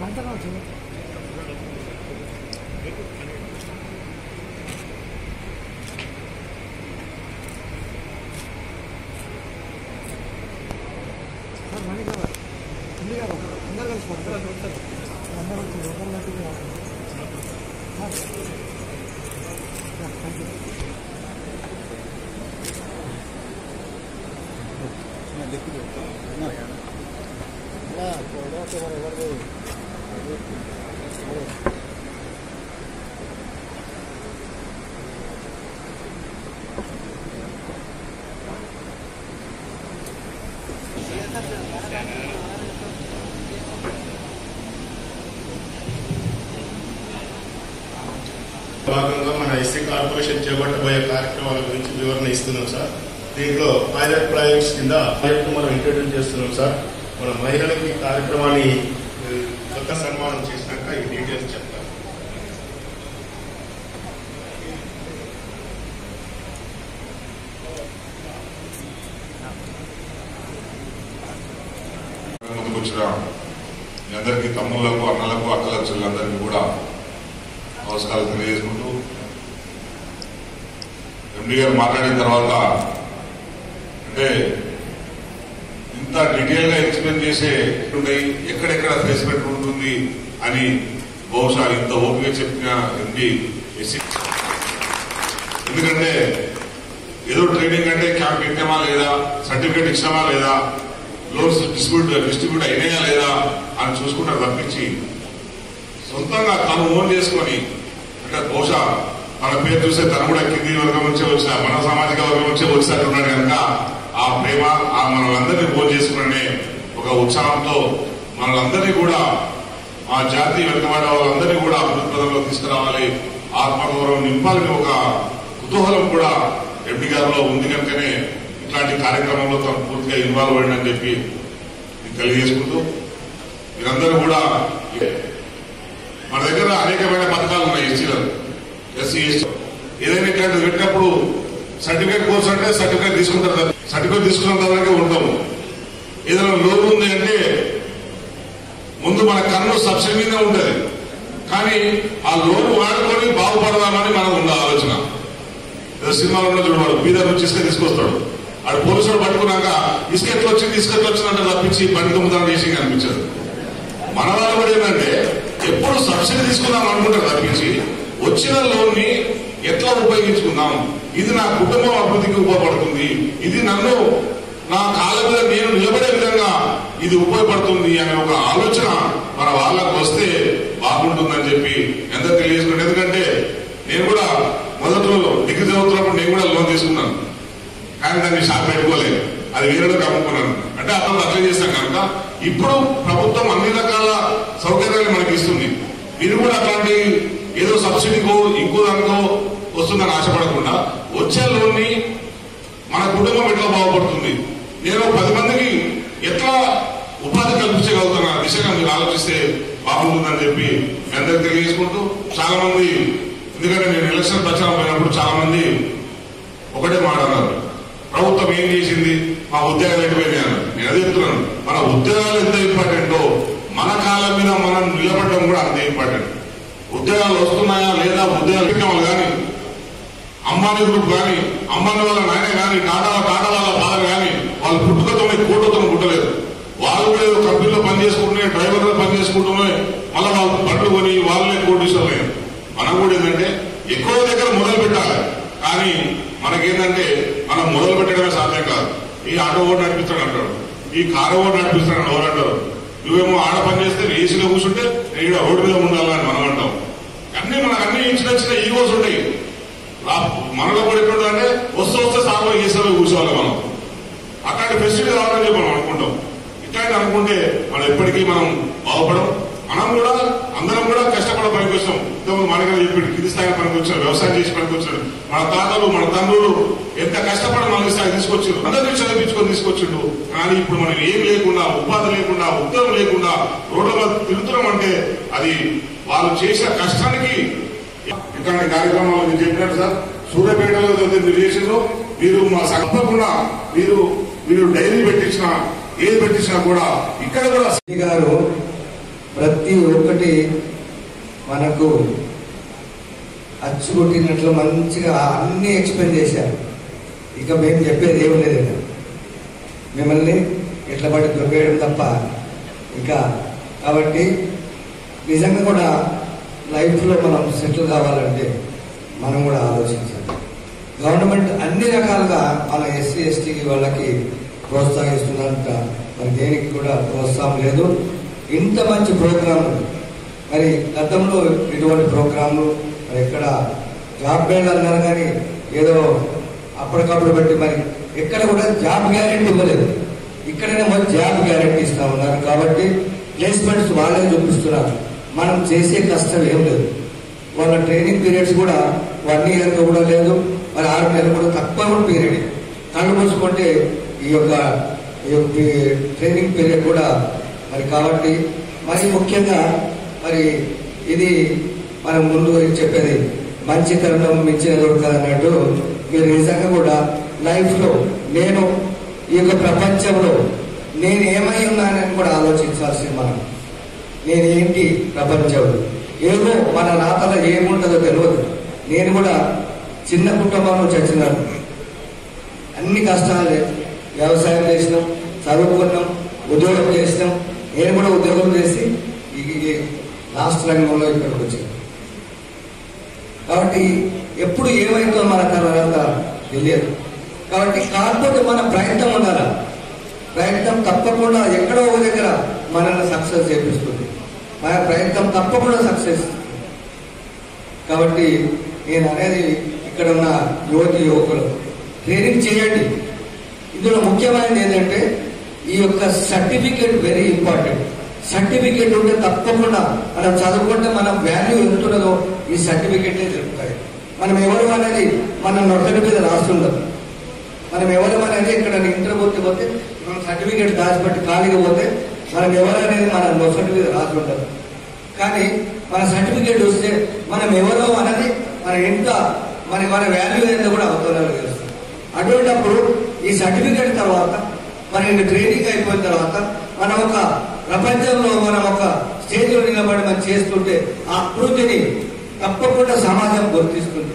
만들어줘. 많이 가봐. 군대 가봐. భాగంగా మన SC corporation చేపట్టబోయే కార్యక్రమాల గురించి వివరణ ఇస్తున్నాం సార్. దీంట్లో పైలట్ ప్రాజెక్ట్స్ కింద ప్రాజెక్ట్ మనం ఇంట్రడ్యూస్ చేస్తున్నాం సార్. మన మహిళలకు ఈ కార్యక్రమాన్ని ఏ, సన్మానం చేసినాక ఈ డీటెయిల్స్ చెప్తాను. ముందుకు వచ్చిన మీ అందరికీ తమ్ముళ్ళకు అన్నలకు అక్కల చెల్లెలందరికీ కూడా నమస్కారాలు తెలియజేసుకుంటూ ఎండి గారు మాట్లాడిన తర్వాత అంటే ఇంత డీటెయిల్గా ఎక్స్ప్లెయిన్ చేసే ఉన్నాయి ఎక్కడెక్కడ ప్లేస్మెంట్ ఉంటుంది అని బహుశా ఇంత ఓపిక చెప్పిన ఎంపీ ఎస్సీ. ఎందుకంటే ఏదో ట్రైనింగ్ అంటే క్యాంప్ పెట్టామా లేదా సర్టిఫికేట్ ఇచ్చామా లేదా లోన్స్ డిస్ట్రిబ్యూట్ డిస్ట్రిబ్యూట్ అయినాయా లేదా అని చూసుకుంటారు తప్పించి సొంతంగా తను ఓన్ చేసుకొని అంటే బహుశా మన పేరు చూస్తే తను కూడా కింది వర్గం నుంచే వచ్చిన మన సామాజిక వర్గం నుంచే వచ్చినట్టున్నాడు కనుక ఆ ప్రేమ ఆ మనలందరినీ ఓన్ చేసుకునే ఒక ఉత్సాహంతో మనలందరినీ కూడా ఆ జాతి వెనుకబడే వాళ్ళందరినీ కూడా అభివృద్ధిలో తీసుకురావాలి. ఆత్మగౌరవం నింపాలని ఒక కుతూహలం కూడా ఎంపీ గారిలో ఉంది కనుకనే ఇట్లాంటి కార్యక్రమంలో తను పూర్తిగా ఇన్వాల్వ్ అయ్యిందని చెప్పి తెలియజేసుకుంటూ మీరందరూ కూడా మన దగ్గర అనేకమైన పథకాలు ఉన్నాయి ఎస్సీలో ఎస్సీ ఏదైనా ఇట్లాంటిది పెట్టినప్పుడు సర్టిఫికేట్ కోర్స్ అంటే సర్టిఫికేట్ తీసుకుంటారు సర్టిఫికేట్ తీసుకున్న తర్వాత ఉంటాము. ఏదైనా లోన్ ఉంది అంటే ముందు మన కన్ను సబ్సిడీ మీద ఉంటది. కానీ ఆ లోన్ వాడుకొని బాగుపడదామని మనకు ఉన్న ఆలోచన. సినిమాలో చూడవాడు బీదర్ నుంచి ఇసుక తీసుకొస్తాడు. ఆడు పోలీసులు పట్టుకున్నాక ఇసుక ఎట్లా వచ్చింది ఇసుక ఎట్లా వచ్చిందంటే తప్పించి బండి దొంగతనం చేసి అనిపించదు. మన వాళ్ళు కూడా ఏంటంటే ఎప్పుడు సబ్సిడీ తీసుకుందాం అనుకుంటారు తప్పించి వచ్చిన లోన్ని ఎట్లా ఉపయోగించుకుందాం? ఇది నా కుటుంబం అభివృద్ధికి ఉపయోగపడుతుంది. ఇది నన్ను నా కాళ్ళ మీద నేను నిలబడే విధంగా ఇది ఉపయోగపడుతుంది అనే ఒక ఆలోచన మన వాళ్ళకు వస్తే బాగుంటుందని చెప్పి ఎంత తెలియజేసుకుంటే ఎందుకంటే నేను కూడా మొదట్లో డిగ్రీ చదువుతున్నప్పుడు నేను కూడా లోన్ తీసుకున్నాను. కానీ దాన్ని షాప్ పెట్టుకోలేదు. అది వేరేలోకి అమ్ముకున్నాను. అంటే అతను అట్లా చేశాం కనుక ఇప్పుడు ప్రభుత్వం అన్ని రకాల సౌకర్యాలు మనకి ఇస్తుంది. మీరు కూడా అట్లాంటి ఏదో సబ్సిడీకో ఇంకో దానికో వస్తుందని ఆశపడకుండా వచ్చే లోన్ని మన కుటుంబం ఎట్లా బాగుపడుతుంది? నేను పది మందికి ఎట్లా ఉపాధి కల్పించగలుగుతున్న? దిశగా మీరు ఆలోచిస్తే బాగుంటుందని చెప్పి అందరికి తెలియజేసుకుంటూ చాలా మంది ఎందుకంటే నేను ఎలక్షన్ ప్రచారం పోయినప్పుడు చాలా మంది ఒకటే మాట అన్నారు. ప్రభుత్వం ఏం చేసింది? మా ఉద్యోగాలు ఎటుపోయినాయి అన్నారు. నేను అదే చెప్తున్నాను. మన ఉద్యోగాలు ఎంత ఇంపార్టెంటో మన కాలం మీద మనం నిలబడడం కూడా అంతే ఇంపార్టెంట్. ఉద్యోగాలు వస్తున్నాయా లేదా ఉద్యోగాలు పెట్టిన వాళ్ళు కానీ అంబానీ గ్రూప్ కానీ అంబానీ వాళ్ళ నాయన కానీ టాటా టాటా వాళ్ళ ఫాదర్ కానీ వాళ్ళు పుట్టుకతోనే కోటతో పుట్టలేదు. వాళ్ళు కూడా ఏదో కంపెనీలో పని డ్రైవర్లు పనిచేసుకుంటున్నాయి మళ్ళీ వాళ్ళు బండ్లు కొని వాళ్ళే కోటీశ్వరులే మనం కూడా ఏంటంటే ఎక్కువ దగ్గర మొదలు పెట్టాలి. కానీ మనకేంటంటే మనం మొదలు పెట్టడమే సాధ్యం కాదు. ఈ ఆటో ఓటు నడిపిస్తాడు అంటాడు. ఈ కారు ఓటు నడిపిస్తాడు ఎవరు అంటారు? నువ్వేమో ఆడ పని చేస్తే ఏసీలో కూర్చుంటే నేను ఈడ రోడ్డు మీద ఉండాలని మనం అంటాం. అన్ని మనకు అన్ని చిన్న చిన్న ఈగోస్ ఉంటాయి. మనలో కూడా అంటే వస్తూ వస్తే సాగులో ఏసీలో కూర్చోవాలి మనం. అట్లాంటి ఫెసిలిటీ రావాలని మనం అనుకుంటాం. ఇట్లాంటి అనుకుంటే మనం ఎప్పటికీ మనం బాగుపడం మనం కూడా అందరం కూడా కష్టపడ పనికి వచ్చాం ఇంతకుముందు మనకి చెప్పి కింది స్థాయి పనికి వచ్చాం వ్యవసాయం చేసి పనికి వచ్చాడు మన తాతలు మన తండ్రులు ఎంత కష్టపడి మన స్థాయి తీసుకొచ్చిండు అందరినీ చదివించుకొని తీసుకొచ్చిండు. కానీ ఇప్పుడు మనం ఏం లేకుండా ఉపాధి లేకుండా ఉద్యోగం లేకుండా రోడ్ల మీద తిరుగుతున్నాం అంటే అది వాళ్ళు చేసిన కష్టానికి ఇక్కడ కార్యక్రమాలు మీరు చెప్పినారు సార్. సూర్యపేటలో మీరు చేసిండ్రో మీరు మా సంతకుండా మీరు మీరు డైరీ పెట్టించిన ఏది పెట్టించినా కూడా ఇక్కడ కూడా గారు ప్రతి ఒక్కటి మనకు అచ్చుకొట్టినట్లు మంచిగా అన్ని ఎక్స్ప్లెయిన్ చేశారు. ఇక మేము చెప్పేది ఏమి లేదు మిమ్మల్ని ఎట్ల పడి దొబ్బేయడం తప్ప. ఇంకా కాబట్టి నిజంగా కూడా లైఫ్లో మనం సెటిల్ కావాలంటే మనం కూడా ఆలోచించాలి. గవర్నమెంట్ అన్ని రకాలుగా మన ఎస్సీ ఎస్టీకి వాళ్ళకి ప్రోత్సహిస్తుందంట మరి దేనికి కూడా ప్రోత్సాహం లేదు. ఇంత మంచి ప్రోగ్రాంలు మరి గతంలో ఇటువంటి ప్రోగ్రాంలు మరి ఎక్కడ జాబ్ బ్యాండ్ అన్నారు కానీ ఏదో అప్పటికప్పుడు బట్టి మరి ఎక్కడ కూడా జాబ్ గ్యారెంటీ ఇవ్వలేదు. ఇక్కడనే మరి జాబ్ గ్యారెంటీ ఇస్తా ఉన్నారు కాబట్టి ప్లేస్మెంట్స్ వాళ్ళే చూపిస్తున్నారు. మనం చేసే కష్టం ఏం లేదు. వాళ్ళ ట్రైనింగ్ పీరియడ్స్ కూడా వన్ ఇయర్ కూడా లేదు మరి ఆరు నెలలు కూడా తక్కువ కూడా పీరియడ్ కళ్ళు మూసుకుంటే ఈ యొక్క ఈ యొక్క ట్రైనింగ్ పీరియడ్ కూడా మరి కాబట్టి మరి ముఖ్యంగా మరి ఇది మనం ముందు చెప్పేది మంచి తరుణం మించిన దొరకదు అన్నట్టు మీరు నిజంగా కూడా లైఫ్లో నేను ఈ యొక్క ప్రపంచంలో నేను ఏమై ఉన్నానని కూడా ఆలోచించాల్సింది మనం. నేనేంటి ప్రపంచంలో? ఏమో మన రాతలో ఏముంటుందో తెలియదు నేను కూడా చిన్న కుటుంబంలో చచ్చినాను. అన్ని కష్టాలే. వ్యవసాయం చేసినాం చదువుకున్నాం ఉద్యోగం చేసినాం. నేను కూడా ఉద్యోగం చేసి ఈ లాస్ట్ రంగంలో ఇక్కడికి వచ్చాను. కాబట్టి ఎప్పుడు ఏమైందో మన తర్వాత తెలియదు. కాబట్టి కాకపోతే మన ప్రయత్నం ఉండాలి? ప్రయత్నం తప్పకుండా ఎక్కడో ఒక దగ్గర మనల్ని సక్సెస్ చేపిస్తుంది. మన ప్రయత్నం తప్పకుండా సక్సెస్. కాబట్టి నేను అనేది ఇక్కడ ఉన్న యువతి యువకులు ట్రైనింగ్ చేయండి. ఇందులో ముఖ్యమైనది ఏంటంటే ఈ యొక్క సర్టిఫికేట్ వెరీ ఇంపార్టెంట్. సర్టిఫికేట్ ఉంటే తప్పకుండా మనం చదువుకుంటే మన వాల్యూ ఎంతున్నదో ఈ సర్టిఫికేట్లే తెలుపుతాయి. మనం ఎవరు అనేది మన నొట్టడి మీద రాస్తుండదు. మనం ఎవరు అనేది ఇక్కడ ఇంటర్ పోతే పోతే మనం సర్టిఫికేట్ దాచిపెట్టి ఖాళీగా పోతే మనకు ఎవరు అనేది మన మొసటి మీద రాసి ఉండదు కానీ మన సర్టిఫికేట్ వస్తే మనం ఎవరో అనేది మన ఎంత మన మన వాల్యూ ఎంత కూడా అవతలలో తెలుస్తుంది అటువంటిప్పుడు ఈ సర్టిఫికేట్ తర్వాత మన ట్రైనింగ్ అయిపోయిన తర్వాత మనం ఒక ప్రపంచంలో మనం ఒక స్టేజ్లో నిలబడి మనం చేస్తుంటే ఆ కృతిని తప్పకుండా సమాజం గుర్తిస్తుంది.